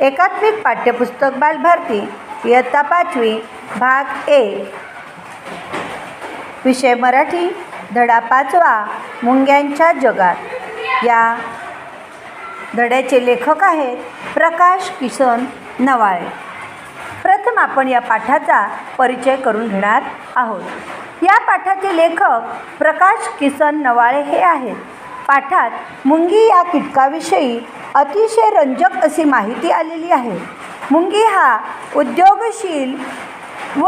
एकात्मिक पाठ्यपुस्तक बालभारती. इयत्ता पाचवी भाग एक विषय मराठी धडा पाचवा मुंग्यांच्या जगात. या धड्याचे लेखक आहेत प्रकाश किसन नवाळे. प्रथम आपण या पाठाचा परिचय करून घेणार आहोत. या पाठाचे लेखक प्रकाश किसन नवाळे हे आहेत. पाठात मुंगी या कीटकाविषयी अतिशय रंजक अशी माहिती आलेली आहे. मुंगी हा उद्योगशील व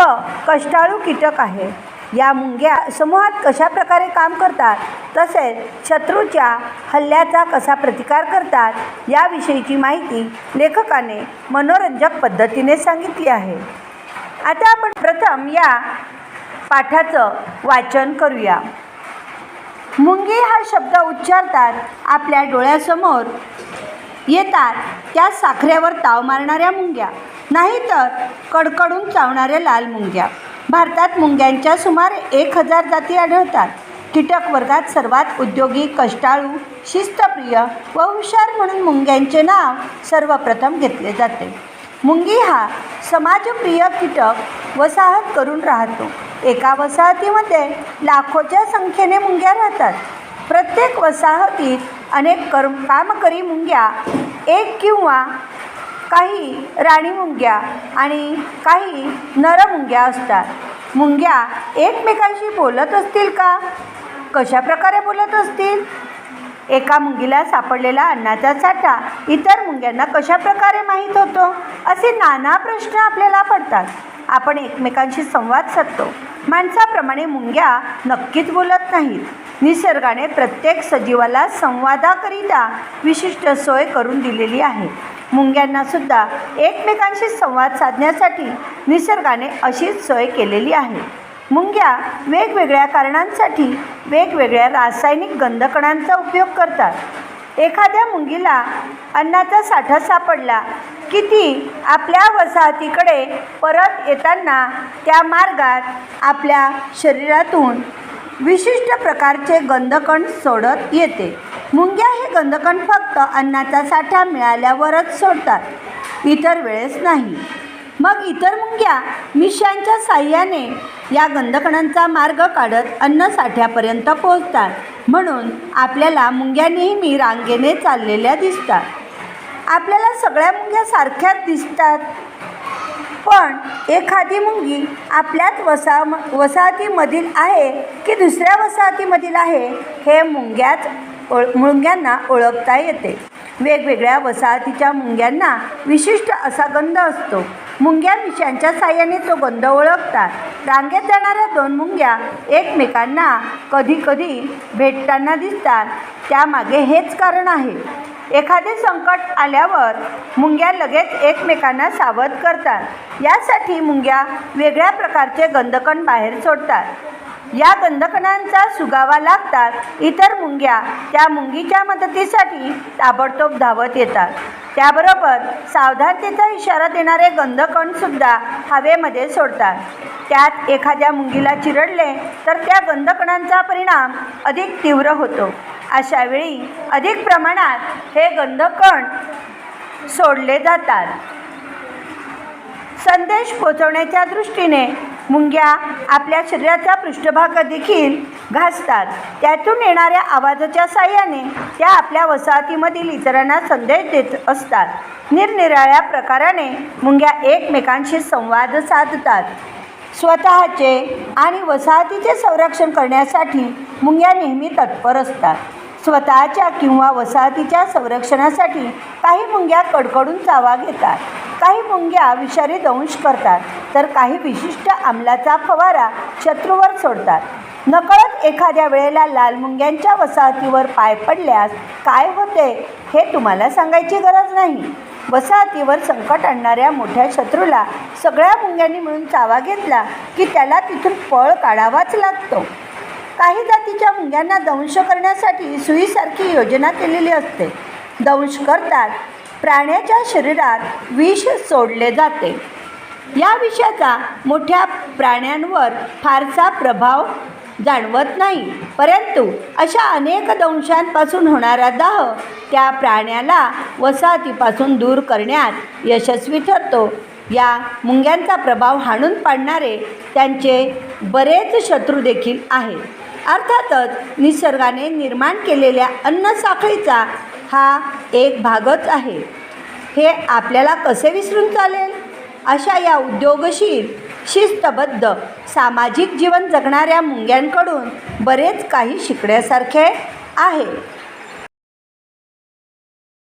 कष्टाळू कीटक आहे. या मुंग्या समूहात कशा प्रकारे काम करतात तसेच शत्रूच्या हल्ल्याचा कसा प्रतिकार करतात याविषयीची माहिती लेखकाने मनोरंजक पद्धतीने सांगितली आहे. आता आपण प्रथम या पाठाचं वाचन करूया. मुंगी हा शब्द उच्चारतात आपल्या डोळ्यासमोर. येतात त्या साखरेवर ताव मारणाऱ्या मुंग्या नाहीतर कडकडून चावणाऱ्या लाल मुंग्या. भारतात मुंग्यांच्या सुमारे एक हजार जाती आढळतात. कीटक वर्गात सर्वात उद्योगी कष्टाळू शिस्तप्रिय व हुशार म्हणून मुंग्यांचे नाव सर्वप्रथम घेतले जाते. मुंगी हा समाजप्रिय कीटक वसाहत करून राहतो. एका वसाहतीमध्ये लाखोच्या संख्येने मुंग्या राहतात. प्रत्येक वसाहतीत अनेक कर कामकरी मुंग्या एक किंवा काही राणी मुंग्या आणि काही नरमुंग्या असतात. मुंग्या एकमेकांशी बोलत असतील का? कशा प्रकारे बोलत असतील? एका मुंगीला सापडलेला अन्नाचा साठा इतर मुंग्यांना कशा प्रकारे माहीत होतो? असे नाना प्रश्न आपल्याला पडतात. आपण एकमेकांशी संवाद साधतो. माणसाप्रमाणे मुंग्या नक्कीच बोलत नाहीत. निसर्गाने प्रत्येक सजीवाला संवादाकरिता विशिष्ट सोय करून दिलेली आहे. मुंग्यांना सुद्धा एकमेकांशी संवाद साधण्यासाठी निसर्गाने अशीच सोय केलेली आहे. मुंग्या वेगवेगळ्या कारणांसाठी वेगवेगळ्या रासायनिक गंधकणांचा उपयोग करतात. एखाद्या मुंगीला अन्नाचा साठा सापडला की ती आपल्या वसाहतीकडे परत येताना त्या मार्गात आपल्या शरीरातून विशिष्ट प्रकारचे गंधकण सोडत येते. मुंग्या हे गंधकण फक्त अन्नाचा साठा मिळाल्यावरच सोडतात. इतर वेळेस नाही. मग इतर मुंग्या मिशांच्या साह्याने या गंधकणांचा मार्ग काढत अन्न साठ्यापर्यंत पोहोचतात. म्हणून आपल्याला मुंग्या नेहमी रांगेने चाललेल्या दिसतात. आपल्याला सगळ्या मुंग्या सारख्याच दिसतात. पण एखादी मुंगी आपल्याच वसा वसाहतीमधील आहे की दुसऱ्या वसाहतीमधील आहे हे मुंग्याच ओळ मुंग्यांना ओळखता येते. वेगवेगळ्या वसाहतीच्या मुंग्यांना विशिष्ट असा गंध असतो. मुंग्या मिशांच्या साह्याने तो गंध ओळखतात. रांगेत जाणाऱ्या दोन मुंग्या एकमेकांना कधीकधी भेटताना दिसतात. त्यामागे हेच कारण आहे. एखादे संकट आल्यावर मुंग्या लगेच एकमेकांना सावध करतात. यासाठी मुंग्या वेगळ्या प्रकारचे गंधकण बाहेर सोडतात. या गंधकणांचा सुगावा लागतात इतर मुंग्या त्या मुंगीच्या मदतीसाठी ताबडतोब धावत येतात. त्याबरोबर सावधानतेचा इशारा देणारे गंधकणसुद्धा हवेमध्ये सोडतात. त्यात एखाद्या मुंगीला चिरडले तर त्या गंधकणांचा परिणाम अधिक तीव्र होतो. अशा वेळी अधिक प्रमाणात हे गंधकण सोडले जातात. संदेश पोचवण्याच्या दृष्टीने मुंग्या आपल्या शरीराचा पृष्ठभाग देखील घासतात. त्यातून येणाऱ्या आवाजाच्या साह्याने त्या आपल्या वसाहतीमधील इतरांना संदेश देत असतात. निरनिराळ्या प्रकाराने मुंग्या एकमेकांशी संवाद साधतात. स्वतःचे आणि वसाहतीचे संरक्षण करण्यासाठी मुंग्या नेहमी तत्पर असतात. स्वतःच्या किंवा वसाहतीच्या संरक्षणासाठी काही मुंग्या कडकडून चावा घेतात. काही मुंग्या विषारी दंश करतात तर काही विशिष्ट आम्लाचा फवारा शत्रूवर सोडतात. नकळत एखाद्या वेळेला लाल मुंग्यांच्या वसाहतीवर पाय पडल्यास काय होते हे तुम्हाला सांगायची गरज नाही. वसाहतीवर संकट आणणाऱ्या मोठ्या शत्रूला सगळ्या मुंग्यांनी मिळून चावा घेतला की त्याला तिथून पळ काढावाच लागतो. काही जातीच्या मुंग्यांना दंश करण्यासाठी सुईसारखी योजना केलेली असते. दंश करतात प्राण्याच्या शरीरात विष सोडले जाते. या विषाचा मोठ्या प्राण्यांवर फारसा प्रभाव जाणवत नाही. परंतु अशा अनेक दंशांपासून होणारा दाह त्या प्राण्याला वसाहतीपासून दूर करण्यात यशस्वी ठरतो. या मुंग्यांचा प्रभाव हाणून पाडणारे त्यांचे बरेच शत्रू देखील आहेत. अर्थातच निसर्गाने निर्माण केलेल्या अन्नसाखळीचा हा एक भागच आहे. हे आपल्याला कसे विसरून चालेल? अशा या उद्योगशील शिस्तबद्ध सामाजिक जीवन जगणाऱ्या मुंग्यांकडून बरेच काही शिकण्यासारखे आहे.